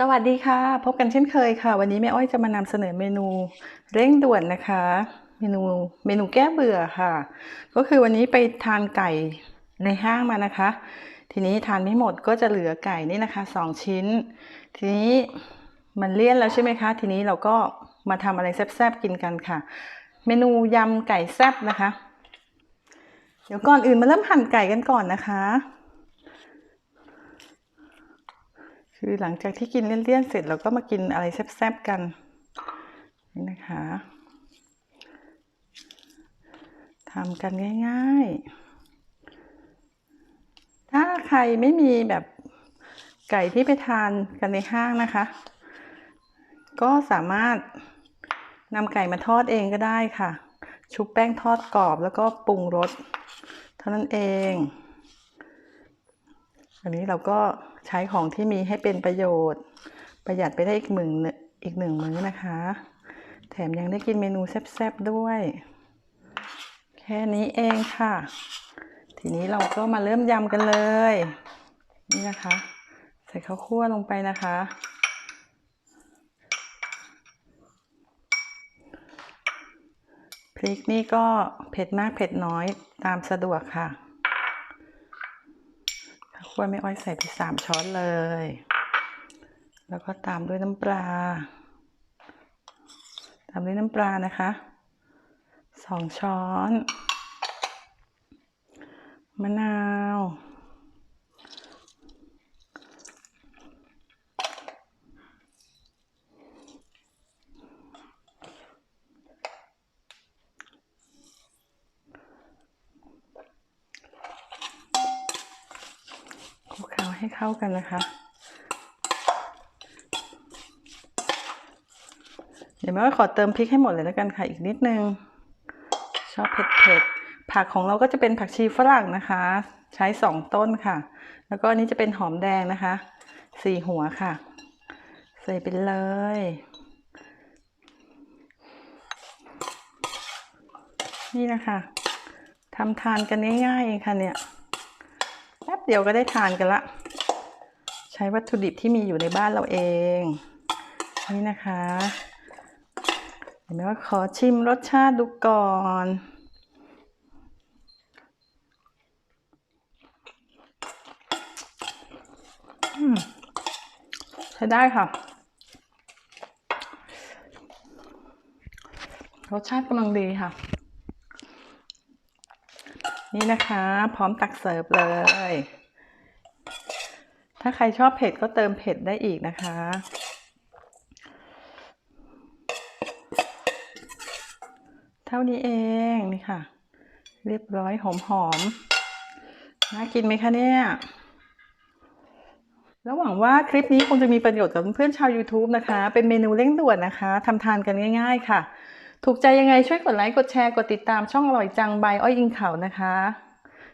สวัสดีค่ะ พบกันเช่นเคยค่ะ วันนี้แม่อ้อยจะมานำเสนอเมนูเร่งด่วนนะคะ เมนูเมนูแก้เบื่อค่ะ ก็คือวันนี้ไปทานไก่ในห้างมานะคะ ทีนี้ทานไม่หมดก็จะเหลือไก่นี่นะคะสองชิ้น ทีนี้มันเลี่ยนแล้วใช่ไหมคะ ทีนี้เราก็มาทำอะไรแซ่บๆกินกันค่ะ เมนูยำไก่แซ่บนะคะ เดี๋ยวก่อนอื่นมาเริ่มหั่นไก่กันก่อนนะคะ คือหลังจากที่กินเลี่ยนๆเสร็จเราก็มากินอะไรแซ่บๆกันนี่นะคะทำกันง่ายๆ ถ้าใครไม่มีแบบไก่ที่ไปทานกันในห้างนะคะ ก็สามารถนำไก่มาทอดเองก็ได้ค่ะ ชุบแป้งทอดกรอบแล้วก็ปรุงรสเท่านั้นเอง อันนี้เราก็ใช้ของที่มีให้เป็นประโยชน์ ประหยัดไปได้อีกหนึ่งอีกหนึ่งมื้อนะคะ แถมยังได้กินเมนูแซ่บๆด้วย แค่นี้เองค่ะ ทีนี้เราก็มาเริ่มยำกันเลย นี่นะคะ ใส่ข้าวคั่วลงไปนะคะพริกนี่ก็เผ็ดมากเผ็ดน้อยตามสะดวกค่ะ ข้าวยไม่อ้อยใส่ไปสามช้อนเลย แล้วก็ตามด้วยน้ำปลา ตามด้วยน้ำปลานะคะสองช้อน มะนาว คลุกเคล้า ให้เข้ากันนะคะ เดี๋ยวแม่ขอเติมพริกให้หมดเลยแล้วกันค่ะอีกนิดนึง ชอบเผ็ดๆ ผักของเราก็จะเป็นผักชีฝรั่งนะคะ ใช้สองต้นค่ะ แล้วก็อันนี้จะเป็นหอมแดงนะคะสี่หัวค่ะ ใส่ไปเลยนี่นะคะทำทานกันง่ายๆเองค่ะเนี่ย เดียวก็ได้ทานกันละ ใช้วัตถุดิบที่มีอยู่ในบ้านเราเอง นี่นะคะ เห็นไหมว่าขอชิมรสชาติดูก่อนใช้ได้ค่ะ รสชาติกำลังดีค่ะ นี่นะคะ พร้อมตักเสิร์ฟเลย ถ้าใครชอบเผ็ดก็เติมเผ็ดได้อีกนะคะ เท่านี้เองนี่ค่ะ เรียบร้อยหอมหอมๆน่ากินไหมคะเนี่ยแล้วหวังว่าคลิปนี้คงจะมีประโยชน์กับเพื่อนชาว YouTube นะคะ เป็นเมนูเร่งด่วนนะคะทำทานกันง่าย ๆ ค่ะ ถูกใจยังไงช่วยกดไลค์ กดแชร์ กดติดตามช่องอร่อยจังบายอ้อยอิงเขานะคะ